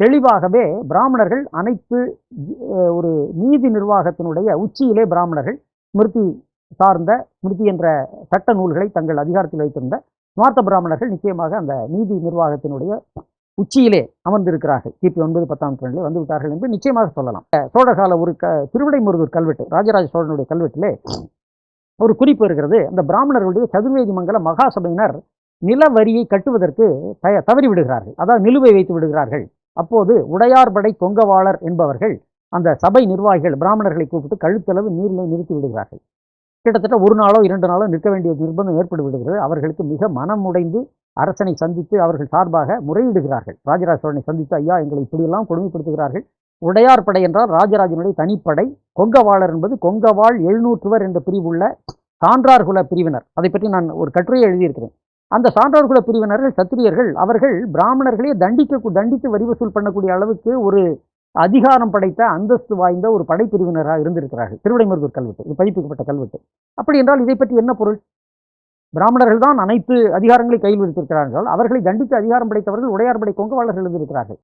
தெளிவாகவே பிராமணர்கள் அனைத்து ஒரு நீதி நிர்வாகத்தினுடைய உச்சியிலே பிராமணர்கள் ஸ்மிருதி சார்ந்த ஸ்மிருதி என்ற சட்ட நூல்களை தங்கள் அதிகாரத்தில் வைத்திருந்த ஸ்மார்த்த பிராமணர்கள் நிச்சயமாக அந்த நீதி நிர்வாகத்தினுடைய உச்சியிலே அமர்ந்திருக்கிறார்கள். கிபி ஒன்பது பத்தாம் நூற்றாண்டிலே வந்து விட்டார்கள் என்று நிச்சயமாக சொல்லலாம். அஹ், சோழகால ஒரு க திருவிடைமுருகூர் கல்வெட்டு ராஜராஜ சோழனுடைய கல்வெட்டிலே ஒரு குறிப்பு இருக்கிறது. அந்த பிராமணர்களுடைய சதுர்வேதி மங்கல மகாசபையினர் நில வரியை கட்டுவதற்கு தய தவறி விடுகிறார்கள். அதாவது நிலுவை வைத்து விடுகிறார்கள். அப்போது உடையார்படை கொங்கவாளர் என்பவர்கள் அந்த சபை நிர்வாகிகள் பிராமணர்களை கூப்பிட்டு கழுத்தளவு நீரில் நிறுத்தி விடுகிறார்கள். கிட்டத்தட்ட ஒரு நாளோ இரண்டு நாளோ நிற்க வேண்டிய நிர்பந்தம் ஏற்பட்டு விடுகிறது. அவர்களுக்கு மிக மனம் உடைந்து அரசனை சந்தித்து அவர்கள் சார்பாக முறையிடுகிறார்கள். ராஜராஜ சோழனை சந்தித்து ஐயா எங்களை இப்படியெல்லாம் கொடுமைப்படுத்துகிறார்கள். உடையார் படை என்றால் ராஜராஜனுடைய தனிப்படை கொங்கவாளர் என்பது கொங்கவாள் எழுநூற்றுவர் என்ற பிரிவுள்ள சான்றார் குல பிரிவினர். அதை பற்றி நான் ஒரு கட்டுரையை எழுதியிருக்கிறேன். அந்த சான்றார் குல பிரிவினர்கள் சத்திரியர்கள் அவர்கள் பிராமணர்களே தண்டிக்க தண்டித்து வரி வசூல் பண்ணக்கூடிய அளவுக்கு ஒரு அதிகாரம் படைத்த அந்தஸ்து வாய்ந்த ஒரு படைப்பிரிவினராக இருந்திருக்கிறார்கள். திருவிடைமருதூர் கல்வெட்டு இது பதிப்பிக்கப்பட்ட கல்வெட்டு. அப்படி என்றால் இதை பற்றி என்ன பொருள்? பிராமணர்கள் தான் அனைத்து அதிகாரங்களை கையில் வைத்திருக்கிறார்கள். அவர்களை தண்டித்து அதிகாரம் படைத்தவர்கள் உடையார்படை கொங்கவாளர்கள் இருந்திருக்கிறார்கள்.